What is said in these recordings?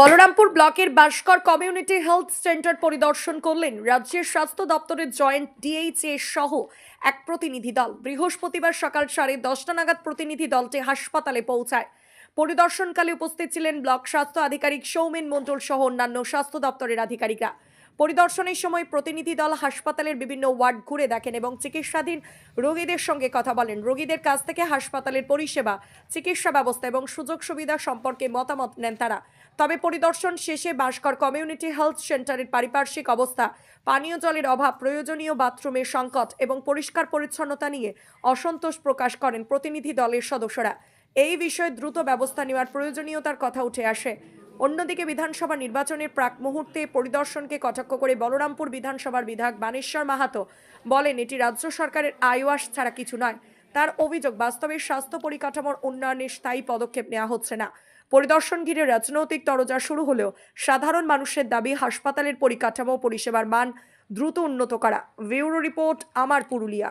বলরামপুর ব্লকের বাসকর community health centre পরিদর্শন করলেন রাজ্যের স্বাস্থ্য দপ্তরের জয়েন্ট ডিএইচএ সহ এক প্রতিনিধি দল। বৃহস্পতিবার সকাল সাড়ে দশটা নাগাদ প্রতিনিধি দলটি হাসপাতালে পৌঁছায়। পরিদর্শনকালে উপস্থিত ছিলেন ব্লক স্বাস্থ্য আধিকারিক সৌমেন মণ্ডল সহ অন্যান্য স্বাস্থ্য দপ্তরের আধিকারিকরা। পরিদর্শনের সময় প্রতিনিধি দল হাসপাতালের বিভিন্ন ওয়ার্ড ঘুরে দেখেন এবং চিকিৎসাধীন রোগীদের সঙ্গে কথা বলেন। রোগীদের কাছ থেকে হাসপাতালের পরিষেবা, চিকিৎসা ব্যবস্থা এবং সুযোগ সুবিধা সম্পর্কে মতামত নেন তারা। তবে পরিদর্শন শেষে বাঁশকর কমিউনিটি হেলথ সেন্টারের পারিপার্শ্বিক অবস্থা, পানীয় জলের অভাব, প্রয়োজনীয় বাথরুমের সংকট এবং পরিষ্কার পরিচ্ছন্নতা নিয়ে অসন্তোষ প্রকাশ করেন প্রতিনিধি দলের সদস্যরা। এই বিষয়ে দ্রুত ব্যবস্থা নেওয়ার প্রয়োজনীয়তার কথা উঠে আসে। অন্যদিকে বিধানসভা নির্বাচনের প্রাক মুহূর্তে পরিদর্শনকে কটাক্ষ করে বলরামপুর বিধানসভার বিধায়ক বানেশ্বর মাহাতো বলেন, এটি রাজ্য সরকারের আইওয়াস ছাড়া কিছু নয়। তার অভিযোগ, বাস্তবে স্বাস্থ্য পরিকাঠামোর উন্নয়নে স্থায়ী পদক্ষেপ নেওয়া হচ্ছে না। পরিদর্শন ঘিরে রাজনৈতিক তরজা শুরু হলেও সাধারণ মানুষের দাবি, হাসপাতালের পরিকাঠামো পরিষেবার মান দ্রুত উন্নত করা। ব্যুরো রিপোর্ট, আমার পুরুলিয়া।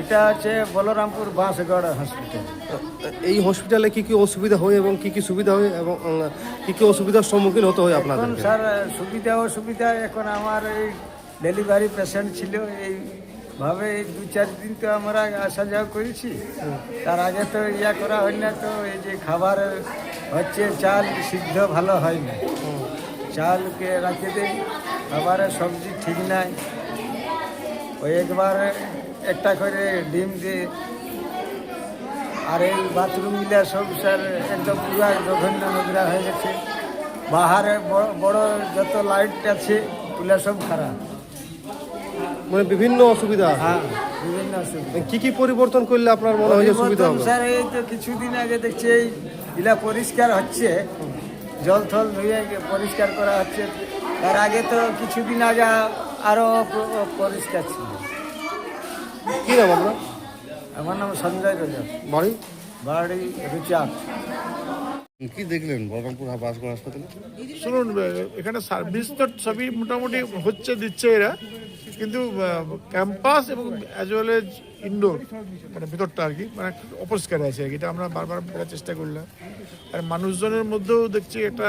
এটা হচ্ছে বলরামপুর বাঁশগড় হসপিটাল এই হসপিটালে কি কি অসুবিধা হয় এবং কি কি সুবিধা হয় এবং কি কি অসুবিধার সম্মুখীন হতে হয় আপনাদের স্যার সুবিধা অসুবিধা এখন আমার এই ডেলিভারি পেশেন্ট ছিল এইভাবে এই দু চার দিন তো আমরা আসা যাওয়া করেছি। তার আগে তো ইয়া করা হয় না তো, এই যে খাবার হচ্ছে, চাল সিদ্ধ ভালো হয় না। চালকে রাখে দেয় খাবারের সবজি ঠিক নাই। ওই একবার একটা করে ডিম দিয়ে, আর এই বাথরুমগুলা সব স্যার একদম পুরা জঘন্য নোংরা হয়ে গেছে। বাহারে বড় বড় যত লাইট আছে ওগুলা সব খারাপ। মানে বিভিন্ন অসুবিধা হ্যাঁ বিভিন্ন অসুবিধা। কি কি পরিবর্তন করলে আপনার মনে হয় সুবিধা হবে? স্যার এই তো কিছুদিন আগে দেখছি এই ইলা পরিষ্কার হচ্ছে। জল থল ধুয়ে পরিষ্কার করা হচ্ছে। তার আগে তো কিছুদিন আগে আরও প- পরিষ্কার ছিল। কি নাম আপনার? আমার নাম সঞ্জয় রজক। বাড়ি? বাড়ি রুচাক কি দেখলেন বলরামপুর বাসগড় হাসপাতালে? শুনুন এখানে সার্ভিস তো সবই মোটামুটি হচ্ছে দিচ্ছে এরা। কিন্তু ক্যাম্পাস এবং অ্যাজ ওয়েল এজ ইনডোর মানে ভেতরটা আর কি মানে অপরিষ্কার আছে আর কি, এটা আমরা বারবার বলার চেষ্টা করলাম। আর মানুষজনের মধ্যেও দেখছি একটা,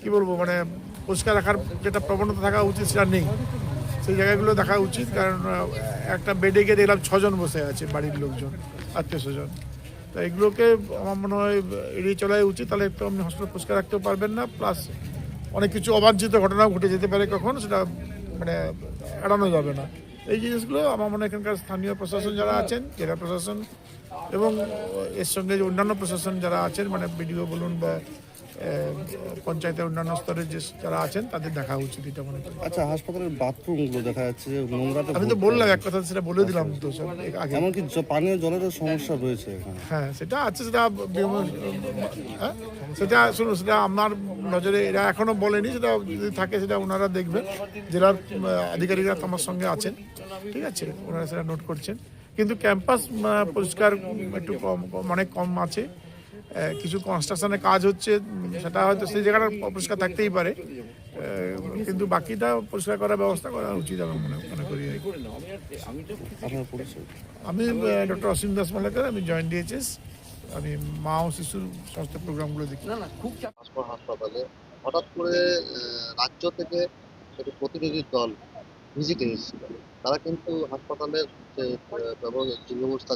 কি বলব মানে পরিষ্কার রাখার যেটা প্রবণতা থাকা উচিত সেটা নেই। সেই জায়গাগুলো দেখা উচিত, কারণ একটা বেডে গিয়ে দেখলাম ছজন বসে আছে বাড়ির লোকজন, আত্মীয় স্বজন। তা এগুলোকে আমার মনে হয়, এড়িয়ে চলাই উচিত, তাহলে একটু আপনি হসপিটাল পরিষ্কার রাখতেও পারবেন না প্লাস অনেক কিছু অবাঞ্ছিত ঘটনাও ঘটে যেতে পারে কখন, সেটা মানে এড়ানো যাবে না। এই জিনিসগুলো আমার মনে এখানকার স্থানীয় প্রশাসন যারা আছেন জেলা প্রশাসন এবং এর সঙ্গে অন্যান্য প্রশাসন যারা আছেন মানে বিডিও বলুন বা পঞ্চায়েতের অন্যান্য স্তরে যে যারা আছেন তাদের দেখা উচিত এটা মনে করি। আচ্ছা হাসপাতালের বাথরুমগুলো দেখা যাচ্ছে আমি তো বললাম এক কথা সেটা বলে দিলাম তো আগে। এমনকি পানীয় জলের সমস্যা রয়েছে হ্যাঁ সেটা আছে সেটা হ্যাঁ? সেটা শুনুন সেটা আমার নজরে এরা এখনও বলেনি সেটা যদি থাকে সেটা ওনারা দেখবেন। জেলার আধিকারিকরা আমার সঙ্গে আছেন ঠিক আছে? ওনারা সেটা নোট করছেন। কিন্তু ক্যাম্পাস পরিষ্কার একটু কম অনেক কম আছে। কিছু কনস্ট্রাকশনের কাজ হচ্ছে সেটা হয়তো সেই জায়গাটা অপরিষ্কার থাকতেই পারে। কিন্তু বাকিটা পরিষ্কার করার ব্যবস্থা করা উচিত আমি মনে মনে করি আমি ডক্টর অসীম দাস মালেকার আমি জয়েন্ট ডিএচএস আমি মা ও শিশুর স্বাস্থ্য প্রোগ্রামগুলো দেখি। হাসপাতাল হাসপাতালে হঠাৎ করে রাজ্য থেকে একটি প্রতিনিধি দল ভিজিটে এসেছিল। তারা কিন্তু হাসপাতালের যে ব্যবস্থা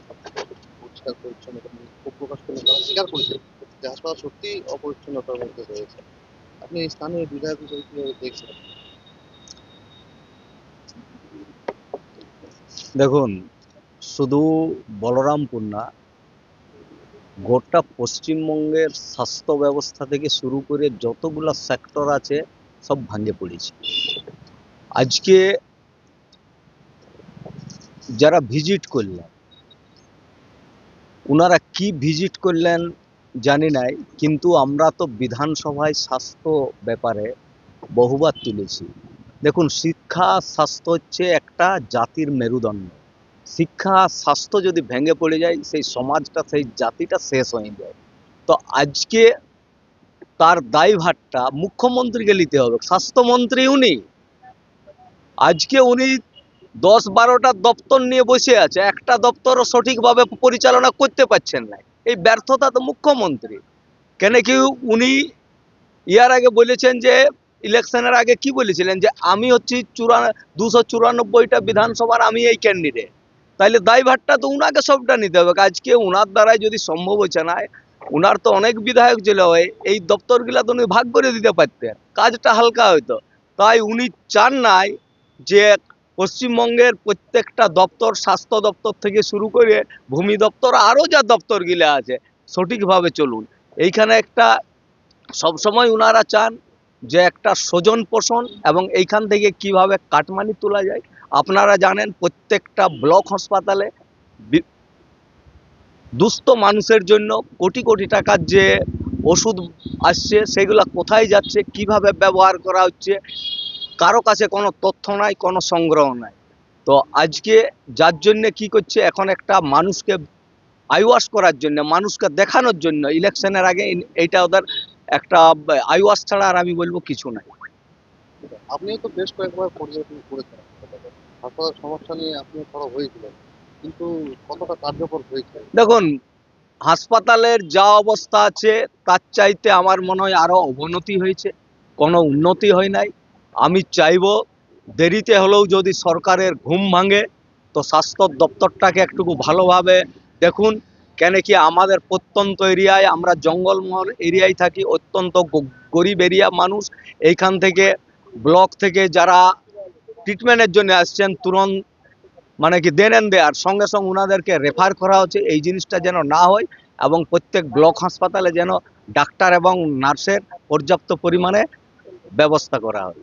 থাকে, পরিষ্কার পরিচ্ছন্নতা ক্ষোভ প্রকাশ করলে তারা স্বীকার করেছে যে হাসপাতাল সত্যি অপরিচ্ছন্নতার মধ্যে রয়েছে। আপনি স্থানীয় বিধায়ক হিসেবে কীভাবে দেখছেন? দেখুন শুধু বলরামপুর না গোটা পশ্চিমবঙ্গের স্বাস্থ্য ব্যবস্থা থেকে শুরু করে যতগুলো সেক্টর আছে সব ভাঙে পড়েছে। আজকে যারা ভিজিট করলেন ওনারা কি ভিজিট করলেন জানি নাই, কিন্তু আমরা তো বিধানসভায় স্বাস্থ্য ব্যাপারে বহুবার তুলেছি। দেখুন, শিক্ষা, স্বাস্থ্য হচ্ছে একটা জাতির মেরুদণ্ড। শিক্ষা, স্বাস্থ্য যদি ভেঙে পড়ে যায়, সেই সমাজটা, সেই জাতিটা শেষ হয়ে যায়। তো আজকে তার দায়ভারটা মুখ্যমন্ত্রীকে নিতে হবে। স্বাস্থ্যমন্ত্রী উনি। আজকে উনি দশ বারোটা দপ্তর নিয়ে বসে আছে, একটা দপ্তরও সঠিকভাবে পরিচালনা করতে পারছেন না। এই ব্যর্থতা তো মুখ্যমন্ত্রী। কেন কি উনি ইয়ার আগে বলেছেন যে, ইলেকশনের আগে কি বলেছিলেন যে, আমি হচ্ছি চুরা দুশো চুরানব্বইটা বিধানসভার আমি এই ক্যান্ডিডেট তাইলে দায়ভারটা তো উনাকে সবটা নিতে হবে। আজকে উনার দ্বারাই যদি সম্ভব হচ্ছে না, উনার তো অনেক বিধায়ক ছিল হয়, এই দপ্তরগুলা তো উনি ভাগ করে দিতে পারতেন। কাজটা হালকা হইতো। তাই উনি চান নাই যে পশ্চিমবঙ্গের প্রত্যেকটা দপ্তর, স্বাস্থ্য দপ্তর থেকে শুরু করে ভূমি দপ্তর, আরও যা দপ্তরগুলো আছে, সঠিকভাবে চলুন। এইখানে একটা সবসময় উনারা চান যে একটা স্বজন পোষণ এবং এইখান থেকে কীভাবে কাটমানি তোলা যায়। আপনারা জানেন প্রত্যেকটা ব্লক হাসপাতালে দুস্থ মানুষের জন্য কোটি কোটি টাকার যে ওষুধ আসছে, সেগুলো কোথায় যাচ্ছে, কীভাবে ব্যবহার করা হচ্ছে কারও কাছে কোনো তথ্য নাই কোনো সংগ্রহ নাই। তো আজকে যার জন্যে কি করছে এখন একটা মানুষকে আইওয়াশ করার জন্য মানুষকে দেখানোর জন্য ইলেকশনের আগে এইটা ওদের একটা আইওয়াশ ছাড়া আর আমি বলব কিছু নাই। আপনিও তো বেশ কয়েকবার পর্যবেক্ষণ করেছেন হাসপাতাল সমস্যা নিয়ে খরচ হয়েছিলেন কিন্তু কতটা কার্যকর হয়েছে? দেখুন হাসপাতালের যা অবস্থা আছে তার চাইতে আমার মনে হয় আরও অবনতি হয়েছে কোনো উন্নতি হয় নাই। আমি চাইব দেরিতে হলেও যদি সরকারের ঘুম ভাঙে, তো স্বাস্থ্য দপ্তরটাকে একটুকু ভালোভাবে দেখুন, কেন কি আমাদের প্রত্যন্ত এরিয়ায়, আমরা জঙ্গলমহল এরিয়ায় থাকি, অত্যন্ত গরিব এরিয়া মানুষ, এইখান থেকে, ব্লক থেকে যারা ট্রিটমেন্টের জন্য আসছেন তুরন্ত মানে কি দেন এন দেয়ার, সঙ্গে সঙ্গে ওনাদেরকে রেফার করা হচ্ছে, এই জিনিসটা যেন না হয়, এবং প্রত্যেক ব্লক হাসপাতালে যেন ডাক্তার এবং নার্সের পর্যাপ্ত পরিমাণে ব্যবস্থা করা হয়।